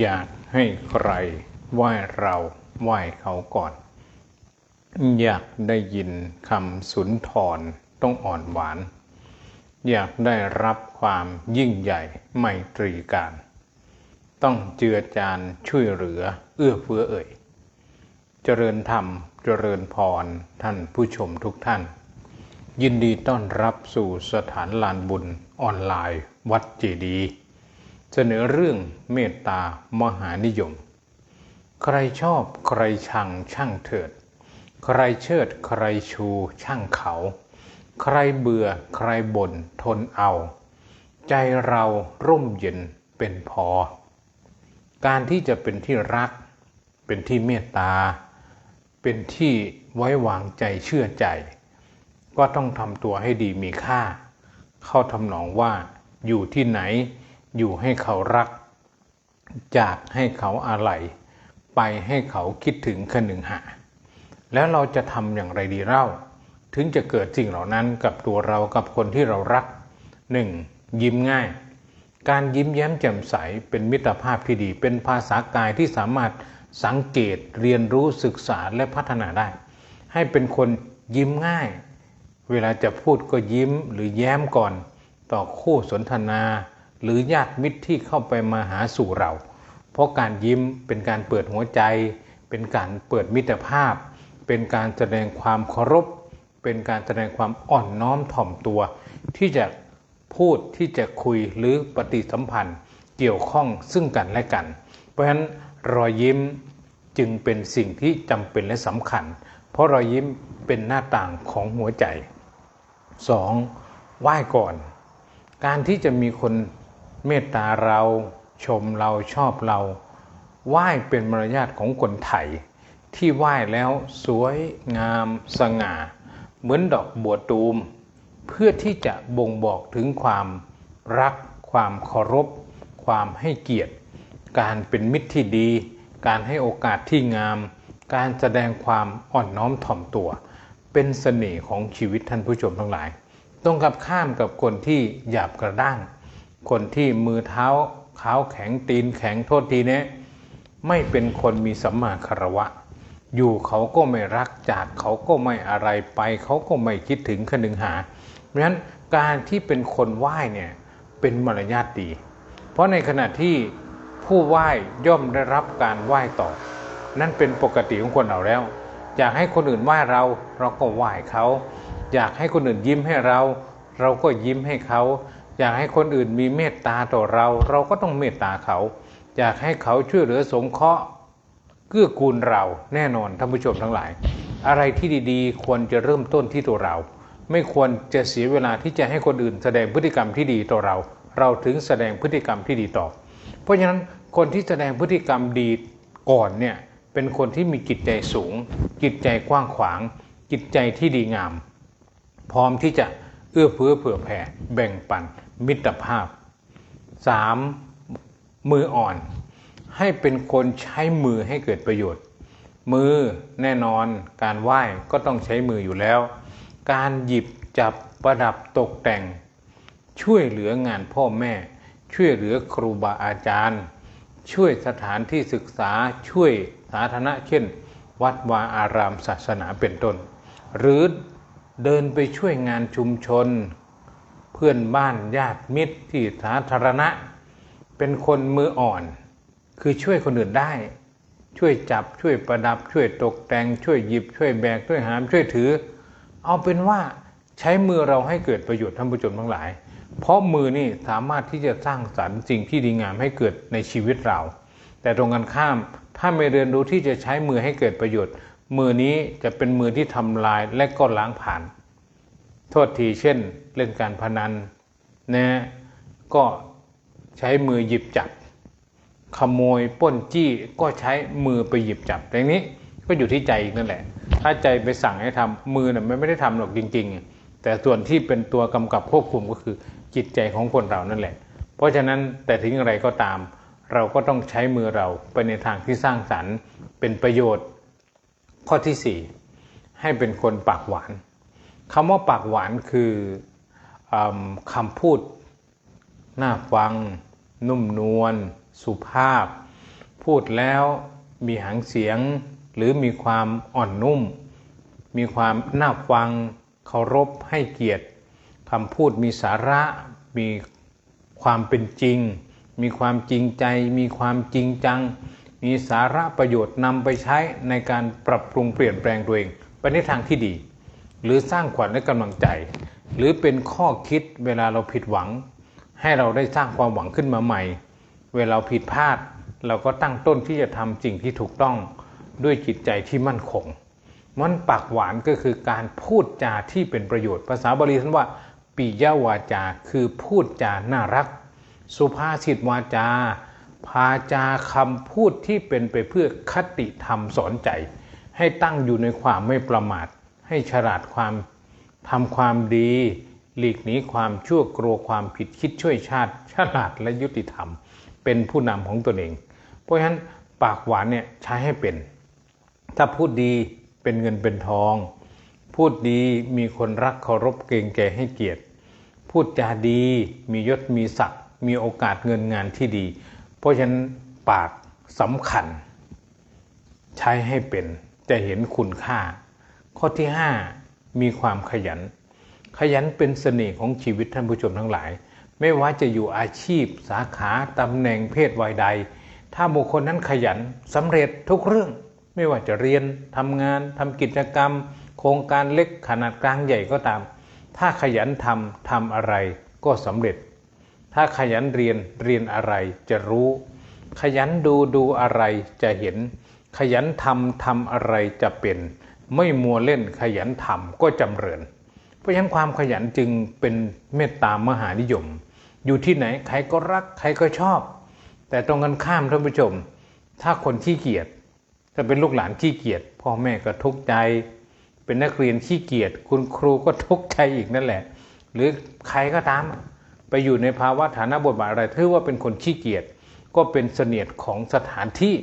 อยากให้ใครไหว้เราไหว้เขาก่อน อยากได้ยินคำสุนทรต้องอ่อนหวาน อยากได้รับความยิ่งใหญ่ไมตรีการ ต้องเจือจานช่วยเหลือเอื้อเฟื้อเอ่ย เจริญธรรมเจริญพรท่านผู้ชมทุกท่าน ยินดีต้อนรับสู่สถานลานบุญออนไลน์ วัดเจดีย์ เสนอเรื่องเมตตามหานิยม ใครชอบใครชังช่างเถิด ใครเชิดใครชูช่างเขา ใครเบื่อใครบ่นทนเอา ใจเราร่มเย็นเป็นพอ การที่จะเป็นที่รัก เป็นที่เมตตา เป็นที่ไว้วางใจเชื่อใจ ก็ต้องทำตัวให้ดีมีค่า เข้าทำนองว่าอยู่ที่ไหน อยู่ให้เขารัก จากให้เขาอะไรไปให้เขาคิดถึงคนึงหาแล้วเราจะทำอย่างไรดีเล่า ถึงจะเกิดสิ่งเหล่านั้นกับตัวเรากับคนที่เรารัก 1. ยิ้มง่าย การยิ้มแย้มแจ่มใสเป็นมิตรภาพที่ดี เป็นภาษากายที่สามารถสังเกตเรียนรู้ศึกษาและพัฒนาได้ ให้เป็นคนยิ้มง่าย เวลาจะพูดก็ยิ้มหรือแย้มก่อน ต่อคู่สนทนา หรือญาติมิตรที่เข้าไปมาหาสู่เรา เพราะการยิ้มเป็นการเปิดหัวใจ เป็นการเปิดมิตรภาพ เป็นการแสดงความเคารพ เป็นการแสดงความอ่อนน้อมถ่อมตัว ที่จะพูดที่จะคุยหรือปฏิสัมพันธ์เกี่ยวข้องซึ่งกันและกัน เพราะฉะนั้นรอยยิ้มจึงเป็นสิ่งที่จำเป็นและสำคัญ เพราะรอยยิ้มเป็นหน้าต่างของหัวใจ 2. ไหว้ก่อน การที่จะมีคน เมตตาเราชมเราชอบเราไหว้เป็นมารยาทของคนไทย ที่ไหว้แล้วสวยงามสง่า เหมือนดอกบัวตูม เพื่อที่จะบ่งบอกถึงความรัก ความเคารพ ความให้เกียรติ การเป็นมิตรที่ดี การให้โอกาสที่งาม การแสดงความอ่อนน้อมถ่อมตัว เป็นเสน่ห์ของชีวิตท่านผู้ชมทั้งหลายต้องกับข้ามกับคนที่หยาบกระด้าง คนที่มือเท้าเท้าแข็งตีนแข็งโทษทีเนี้ยไม่เป็นคนมีสัมมาคารวะ อยู่เขาก็ไม่รักจากเขาก็ไม่อะไรไป เขาก็ไม่คิดถึงคนึงหา เพราะฉะนั้นการที่เป็นคนไหว้เนี่ยเป็นมารยาทดี เพราะในขณะที่ผู้ไหว้ย่อมได้รับการไหว้ตอบนั่นเป็นปกติของคนเราแล้ว อยากให้คนอื่นไหว้เราเราก็ไหว้เขา อยากให้คนอื่นยิ้มให้เรา เราก็ยิ้มให้เขา อยากให้คนอื่นมีเมตตาต่อเรา เราก็ต้องเมตตาเขา อยากให้เขาช่วยเหลือสงเคราะห์เกื้อกูลเราแน่นอนท่านผู้ชมทั้งหลาย อะไรที่ดีๆ ควรจะเริ่มต้นที่ตัวเรา ไม่ควรจะเสียเวลาที่จะให้คนอื่นแสดงพฤติกรรมที่ดีต่อเรา เราถึงแสดงพฤติกรรมที่ดีตอบเพราะฉะนั้นคนที่แสดงพฤติกรรมดีก่อนเนี่ยเป็นคนที่มีจิตใจสูง จิตใจกว้างขวาง จิตใจที่ดีงาม พร้อมที่จะ เอื้อเฟื้อเผื่อแผ่ แบ่งปัน มิตรภาพ 3. มืออ่อน ให้เป็นคนใช้มือให้เกิดประโยชน์ มือแน่นอนการไหว้ก็ต้องใช้มืออยู่แล้ว การหยิบจับประดับตกแต่ง ช่วยเหลืองานพ่อแม่ ช่วยเหลือครูบาอาจารย์ ช่วยสถานที่ศึกษาช่วยสาธารณะเช่น วัดวาอารามศาสนาเป็นต้น หรือ เดินไปช่วยงานชุมชน เพื่อนบ้านญาติมิตรที่สาธารณะ เป็นคนมืออ่อน คือช่วยคนอื่นได้ ช่วยจับช่วยประดับช่วยตกแต่งช่วยหยิบช่วยแบกช่วยหามช่วยถือ เอาเป็นว่าใช้มือเราให้เกิดประโยชน์ท่านผู้ชมทั้งหลาย เพราะมือนี่สามารถที่จะสร้างสรรค์สิ่งที่ดีงามให้เกิดในชีวิตเรา แต่ตรงกันข้ามถ้าไม่เรียนรู้ที่จะใช้มือให้เกิดประโยชน์ มือนี้จะเป็นมือที่ทำลายและก็ล้างผ่าน โทษทีเช่นเล่นการพนันนะก็ใช้มือหยิบจับ ขโมยป้นจี้ก็ใช้มือไปหยิบจับอย่างนี้ก็อยู่ที่ใจนั่นแหละ ถ้าใจไปสั่งให้ทำมือเนี่ยมันไม่ได้ทำหรอกจริง ๆ แต่ส่วนที่เป็นตัวกำกับควบคุมก็คือจิตใจของคนเรานั่นแหละ เพราะฉะนั้นแต่ถึงอะไรก็ตาม เราก็ต้องใช้มือเราไปในทางที่สร้างสรรค์ เป็นประโยชน์ ข้อที่ 4 ให้เป็นคนปากหวานคำว่าปากหวานคืออคำพูดน่าฟัง นุ่มนวลสุภาพ พูดแล้วมีหางเสียง หรือมีความอ่อนนุ่ม มีความน่าฟังเคารพให้เกียรติคำพูดมีสาระมีความเป็นจริง มีความจริงใจ มีความจริงจัง มีสาระประโยชน์นำไปใช้ในการปรับปรุงเปลี่ยนแปลงตัวเองไปในทางที่ดี หรือสร้างขวัญและกำลังใจ หรือเป็นข้อคิดเวลาเราผิดหวัง ให้เราได้สร้างความหวังขึ้นมาใหม่ เวลาผิดพลาด เราก็ตั้งต้นที่จะทำสิ่งที่ถูกต้องด้วยจิตใจที่มั่นคง มันปากหวานก็คือการพูดจาที่เป็นประโยชน์ ภาษาบาลีท่านว่าปิยวาจาคือพูดจาน่ารัก สุภาษิตวาจา พาจาคำพูดที่เป็นไปเพื่อคติธรรมสอนใจ ให้ตั้งอยู่ในความไม่ประมาท ให้ฉลาดความทำความดี หลีกหนีความชั่วกลัวความผิดคิดช่วยชาติ ฉลาดและยุติธรรม เป็นผู้นำของตนเอง เพราะฉะนั้นปากหวานเนี่ยใช้ให้เป็น ถ้าพูดดีเป็นเงินเป็นทอง พูดดีมีคนรักเคารพเกรงแก่ให้เกียรติ พูดจาดีมียศมีศักดิ์มีโอกาสเงินงานที่ดี เพราะฉะนั้นปากสำคัญ ใช้ให้เป็นจะเห็นคุณค่า ข้อที่ 5 มีความขยัน ขยันเป็นเสน่ห์ของชีวิตท่านผู้ชมทั้งหลาย ไม่ว่าจะอยู่อาชีพ สาขาตำแหน่งเพศวัยใด ถ้าบุคคลนั้นขยันสำเร็จทุกเรื่อง ไม่ว่าจะเรียนทำงานทำกิจกรรม โครงการเล็กขนาดกลางใหญ่ก็ตาม ถ้าขยันทำทำอะไรก็สำเร็จ ถ้าขยันเรียนเรียนอะไรจะรู้ ขยันดูดูอะไรจะเห็น ขยันทำทำอะไรจะเป็น ไม่มัวเล่นขยันทำก็จำเริญ เพราะฉะนั้นความขยันจึงเป็นเมตตามหานิยม อยู่ที่ไหนใครก็รักใครก็ชอบ แต่ตรงกันข้ามท่านผู้ชม ถ้าคนขี้เกียจถ้าเป็นลูกหลานขี้เกียจพ่อแม่ก็ทุกข์ใจ เป็นนักเรียนขี้เกียจคุณครูก็ทุกข์ใจอีกนั่นแหละ หรือใครก็ตาม ไปอยู่ในภาวะฐานะบทบาทอะไรถือว่าเป็นคนขี้เกียจก็เป็นเสนียดของสถานที่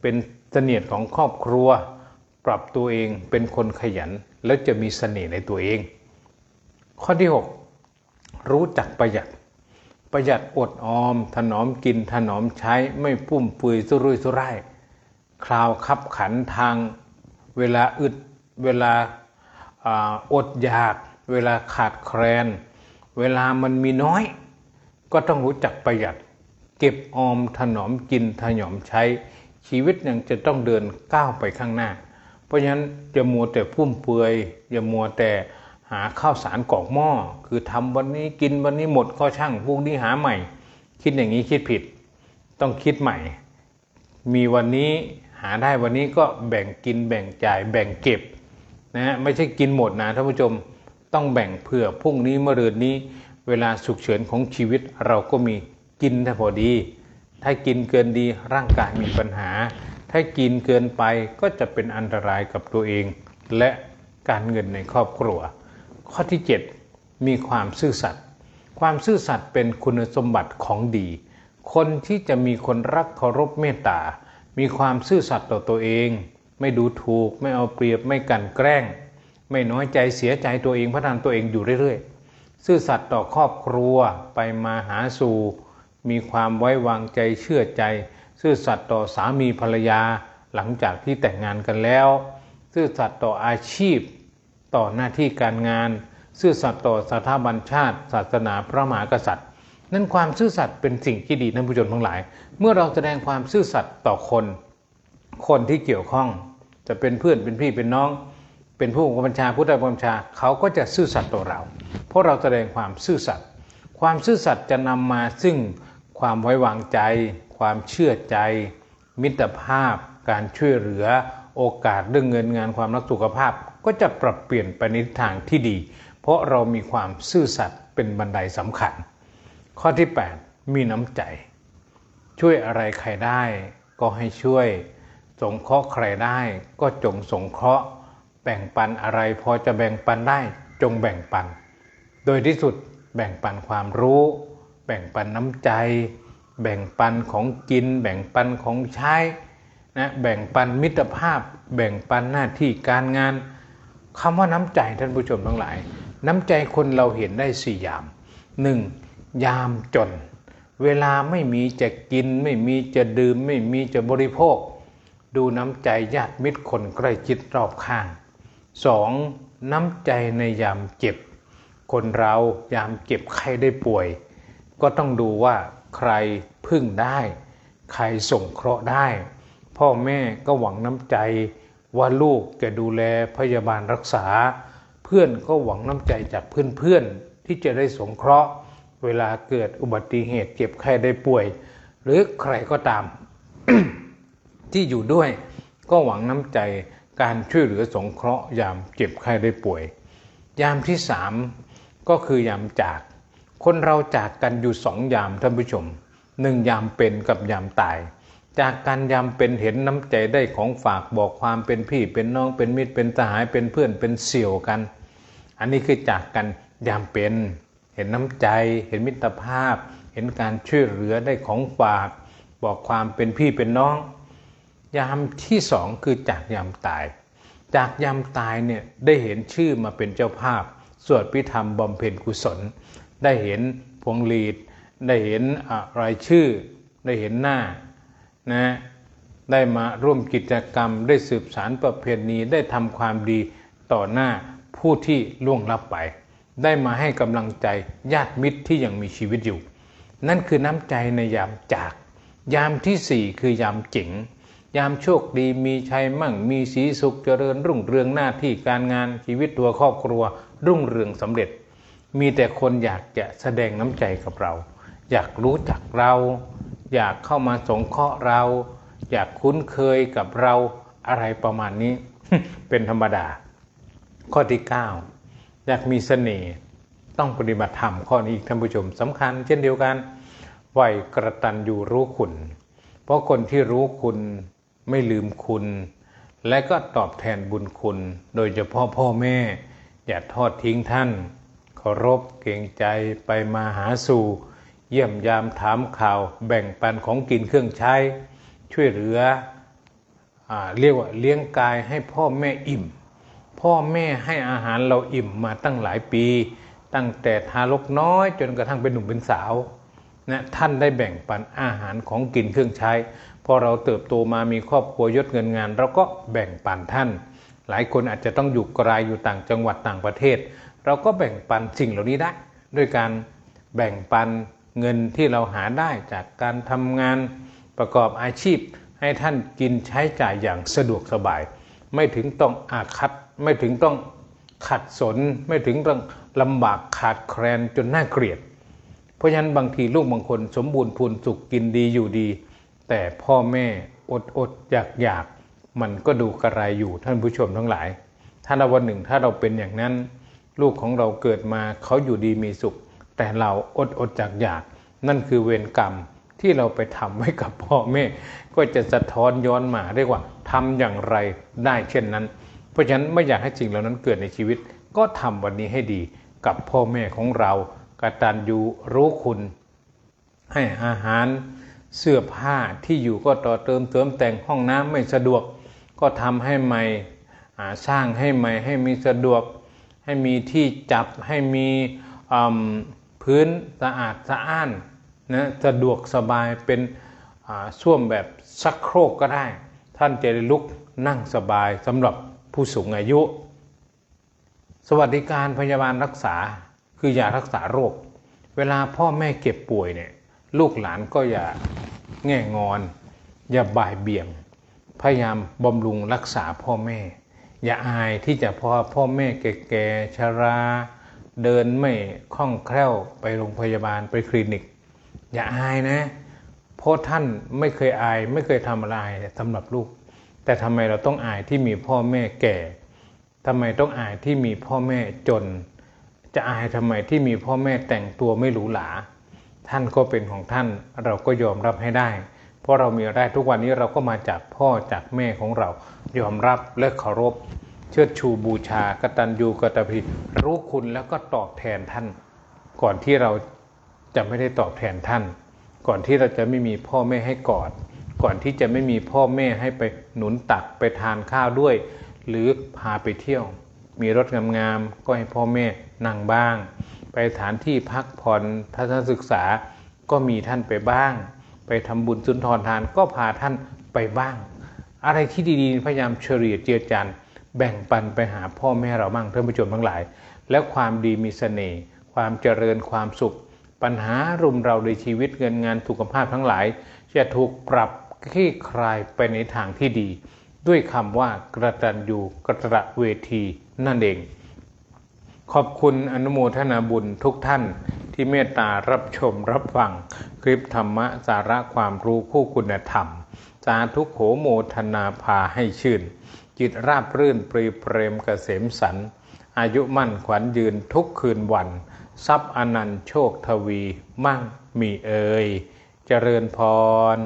เป็นเสนียดของครอบครัว ปรับตัวเองเป็นคนขยัน แล้วจะมีเสน่ห์ในตัวเอง ข้อที่ 6 รู้จักประหยัด ประหยัดอดออม ถนอมกินถนอมใช้ไม่ฟุ่มเฟือยสุรุ่ยสุร่ายคราวคับขันทางเวลาอึดเวลาอาอดอยาก เวลาขาดแคลน เวลามันมีน้อย ก็ต้องรู้จักประหยัด เก็บออมถนอมกินถนอมใช้ ชีวิตยังจะต้องเดินก้าวไปข้างหน้า เพราะฉะนั้นจะมัวแต่ฟุ่มเฟือยอย่ามัวแต่หาข้าวสารกอกหม้อ คือทำวันนี้กินวันนี้หมดก็ช่างพรุ่งนี้หาใหม่ คิดอย่างนี้คิดผิด ต้องคิดใหม่ มีวันนี้หาได้วันนี้ก็แบ่งกินแบ่งจ่ายแบ่งเก็บนะฮะไม่ใช่กินหมดนะท่านผู้ชม ต้องแบ่งเผื่อพรุ่งนี้เมื่อรืนนี้ เวลาฉุกเฉินของชีวิตเราก็มีกินถ้าพอดี ถ้ากินเกินดีร่างกายมีปัญหา ถ้ากินเกินไปก็จะเป็นอันตรายกับตัวเอง และการเงินในครอบครัว ข้อที่ 7 มีความซื่อสัตย์ความซื่อสัตย์เป็นคุณสมบัติของดี คนที่จะมีคนรักเคารพเมตตา มีความซื่อสัตย์ต่อตัวเอง ไม่ดูถูกไม่เอาเปรียบไม่กันแกล้ง ไม่น้อยใจเสียใจตัวเองพัฒนาตัวเองอยู่เรื่อยๆ ซื่อสัตย์ต่อครอบครัวไปมาหาสู่ มีความไว้วางใจเชื่อใจ ซื่อสัตย์ต่อสามีภรรยาหลังจากที่แต่งงานกันแล้ว ซื่อสัตย์ต่ออาชีพ ต่อหน้าที่การงาน ซื่อสัตย์ต่อสถาบันชาติ ศาสนาพระมหากษัตริย์ นั่นความซื่อสัตย์เป็นสิ่งที่ดีท่านผู้ชมทั้งหลาย เมื่อเราแสดงความซื่อสัตย์ต่อคน คนที่เกี่ยวข้อง จะเป็นเพื่อนเป็นพี่เป็นน้อง เป็นผู้บัญชาผู้ใต้บัญชาเขาก็จะซื่อสัตย์ต่อเรา เพราะเราแสดงความซื่อสัตย์ความซื่อสัตย์จะนำมาซึ่งความไว้วางใจ ความเชื่อใจ มิตรภาพ การช่วยเหลือ โอกาสเรื่องเงินงานความรักสุขภาพ ก็จะปรับเปลี่ยนไปในทางที่ดี เพราะเรามีความซื่อสัตย์เป็นบันไดสำคัญ ข้อที่ 8 มีน้ำใจ ช่วยอะไรใครได้ ก็ให้ช่วย สงเคราะห์ใครได้ ก็จงสงเคราะห์ แบ่งปันอะไร พอจะแบ่งปันได้จงแบ่งปัน โดยที่สุดแบ่งปันความรู้ แบ่งปันน้ำใจ แบ่งปันของกิน แบ่งปันของใช้นะแบ่งปันมิตรภาพ แบ่งปันหน้าที่การงานคำว่าน้ำใจท่านผู้ชมทั้งหลาย น้ำใจคนเราเห็นได้สี่ยามหนึ่งยามจน เวลาไม่มีจะกิน ไม่มีจะดื่ม ไม่มีจะบริโภค ดูน้ำใจญาติมิตรคนใกล้ชิดรอบข้าง สองน้ำใจในยามเจ็บ คนเรายามเจ็บใครได้ป่วย ก็ต้องดูว่าใครพึ่งได้ ใครส่งเคราะห์ได้ พ่อแม่ก็หวังน้ำใจว่าลูกจะดูแลพยาบาลรักษา เพื่อนก็หวังน้ำใจจากเพื่อนๆที่จะได้สงเคราะห์ เวลาเกิดอุบัติเหตุเจ็บไข้ได้ป่วย หรือใครก็ตามที่อยู่ด้วยก็หวังน้ำใจ การช่วยเหลือสงเคราะห์ยามเจ็บไข้ได้ป่วย ยามที่สามก็คือยามจาก คนเราจากกันอยู่สองยามท่านผู้ชมหนึ่งยามเป็นกับยามตาย จากการยามเป็นเห็นน้ำใจได้ของฝากบอกความเป็นพี่เป็นน้องเป็นมิตรเป็นทหารเป็นเพื่อนเป็นเสี่ยวกัน อันนี้คือจากกันยามเป็น เห็นน้ำใจ เห็นมิตรภาพ เห็นการช่วยเหลือได้ของฝาก บอกความเป็นพี่เป็นน้อง ยามที่สองคือจากยามตาย จากยามตายเนี่ยได้เห็นชื่อมาเป็นเจ้าภาพ สวดพิธรรมบำเพ็ญกุศล ได้เห็นพวงลีด ได้เห็นรายชื่อ ได้เห็นหน้านะได้มาร่วมกิจกรรม ได้สืบสารประเพณีได้ทำความดีต่อหน้าผู้ที่ล่วงลับไป ได้มาให้กำลังใจญาติมิตรที่ยังมีชีวิตอยู่ นั่นคือน้ำใจในยามจาก ยามที่สี่คือยามเจ๋ง ยามโชคดีมีชัยมั่ง มีสีสุขเจริญรุ่งเรืองหน้าที่การงานชีวิตตัวครอบครัว รุ่งเรืองสำเร็จ มีแต่คนอยากจะแสดงน้ำใจกับเรา อยากรู้จักเรา อยากเข้ามาสงเคราะห์เรา อยากคุ้นเคยกับเราอะไรประมาณนี้ เป็นธรรมดา ข้อที่ 9 อยากมีเสน่ห์ต้องปฏิบัติธรรมข้อนี้อีกท่านผู้ชมสำคัญ เช่นเดียวกันไหวกระตันอยู่รู้คุณ เพราะคนที่รู้คุณ ไม่ลืมคุณ และก็ตอบแทนบุญคุณ โดยเฉพาะพ่อแม่ อย่าทอดทิ้งท่านเคารพเกรงใจไปมาหาสู่ เยี่ยมยามถามข่าวแบ่งปันของกินเครื่องใช้ ช่วยเหลืออเรียกว่าเลี้ยงกายให้พ่อแม่อิ่ม พ่อแม่ให้อาหารเราอิ่มมาตั้งหลายปี ตั้งแต่ทารกน้อยจนกระทั่งเป็นหนุ่มเป็นสาว นะท่านได้แบ่งปันอาหารของกินเครื่องใช้ พอเราเติบโตมามีครอบครัวยศเงินงาน เราก็แบ่งปันท่าน หลายคนอาจจะต้องอยู่ไกลอยู่ต่างจังหวัดต่างประเทศ เราก็แบ่งปันสิ่งเหล่านี้ได้ ด้วยการแบ่งปันเงินที่เราหาได้จากการทำงานประกอบอาชีพ ให้ท่านกินใช้จ่ายอย่างสะดวกสบาย ไม่ถึงต้องอาคัดไม่ถึงต้องขัดสน ไม่ถึงต้องลำบากขาดแคลนจนน่าเกลียด เพราะฉะนั้นบางทีลูกบางคนสมบูรณ์พูนสุขกินดีอยู่ดี แต่พ่อแม่อดอดอยากอยากมันก็ดูกระไรอยู่ท่านผู้ชมทั้งหลาย ถ้าเราวันหนึ่งถ้าเราเป็นอย่างนั้น ลูกของเราเกิดมาเขาอยู่ดีมีสุข แต่เราอดอดอยากอยาก นั่นคือเวรกรรมที่เราไปทำไว้กับพ่อแม่ ก็จะสะท้อนย้อนมาเรียกว่าทำอย่างไรได้เช่นนั้น เพราะฉะนั้นไม่อยากให้สิ่งเหล่านั้นเกิดในชีวิต ก็ทำวันนี้ให้ดีกับพ่อแม่ของเรา กตัญญูรู้คุณ ให้อาหารเสื้อผ้าที่อยู่ก็ต่อเติมเติมแต่งห้องน้ำไม่สะดวก ก็ทำให้ใหม่สร้างให้ใหม่ให้มีสะดวก ให้มีที่จับให้มีพื้นสะอาดสะอ้านนะสะดวกสบายเป็นส้วมแบบซักโครกก็ได้ ท่านจะได้ลุกนั่งสบายสำหรับผู้สูงอายุ สวัสดิการพยาบาลรักษา คือยารักษาโรค เวลาพ่อแม่เก็บป่วยเนี่ยลูกหลานก็อย่าแง่งอน อย่าบ่ายเบี่ยง พยายามบำรุงรักษาพ่อแม่ อย่าอายที่จะพอพ่อแม่แก่ๆชรา เดินไม่คล่องแคล่วไปโรงพยาบาลไปคลินิก อย่าอายนะ เพราะท่านไม่เคยอายไม่เคยทำอะไรสำหรับลูก แต่ทำไมเราต้องอายที่มีพ่อแม่แก่ทำไมต้องอายที่มีพ่อแม่จน จะอายทำไมที่มีพ่อแม่แต่งตัวไม่หรูหรา ท่านก็เป็นของท่านเราก็ยอมรับให้ได้ เพราะเรามีได้ทุกวันนี้เราก็มาจากพ่อจากแม่ของเรายอมรับและเคารพ เชิดชูบูชากตัญญูกตภิรู้คุณแล้วก็ตอบแทนท่าน ก่อนที่เราจะไม่ได้ตอบแทนท่าน ก่อนที่เราจะไม่มีพ่อแม่ให้กอด ก่อนที่จะไม่มีพ่อแม่ให้ไปหนุนตักไปทานข้าวด้วย หรือพาไปเที่ยว มีรถงามๆก็ให้พ่อแม่นั่งบ้าง ไปฐานที่พักผ่อนทัศนศึกษาก็มีท่านไปบ้าง ไปทำบุญสุนทรทานก็พาท่านไปบ้าง อะไรที่ดีๆพยายามเฉลี่ยเจือจานแบ่งปันไปหาพ่อแม่เราบ้างท่านผู้ชมทั้งหลาย แล้วความดีมีเสน่ห์ความเจริญความสุข ปัญหารุมเราในชีวิตเงินงานสุขภาพทั้งหลาย จะถูกปรับคลี่คลายไปในทางที่ดี ด้วยคำว่ากระตันยูกระเวทีนั่นเอง ขอบคุณอนุโมทนาบุญทุกท่านที่เมตตารับชมรับฟัง คลิปธรรมะสาระความรู้คู่คุณธรรม สาธุโขโมทนาพาให้ชื่น จิตราบรื่นปรีเปรมเกษมสัน อายุมั่นขวัญยืนทุกคืนวัน ทรัพย์อนันต์โชคทวีมั่งมีเอ่ยเจริญพร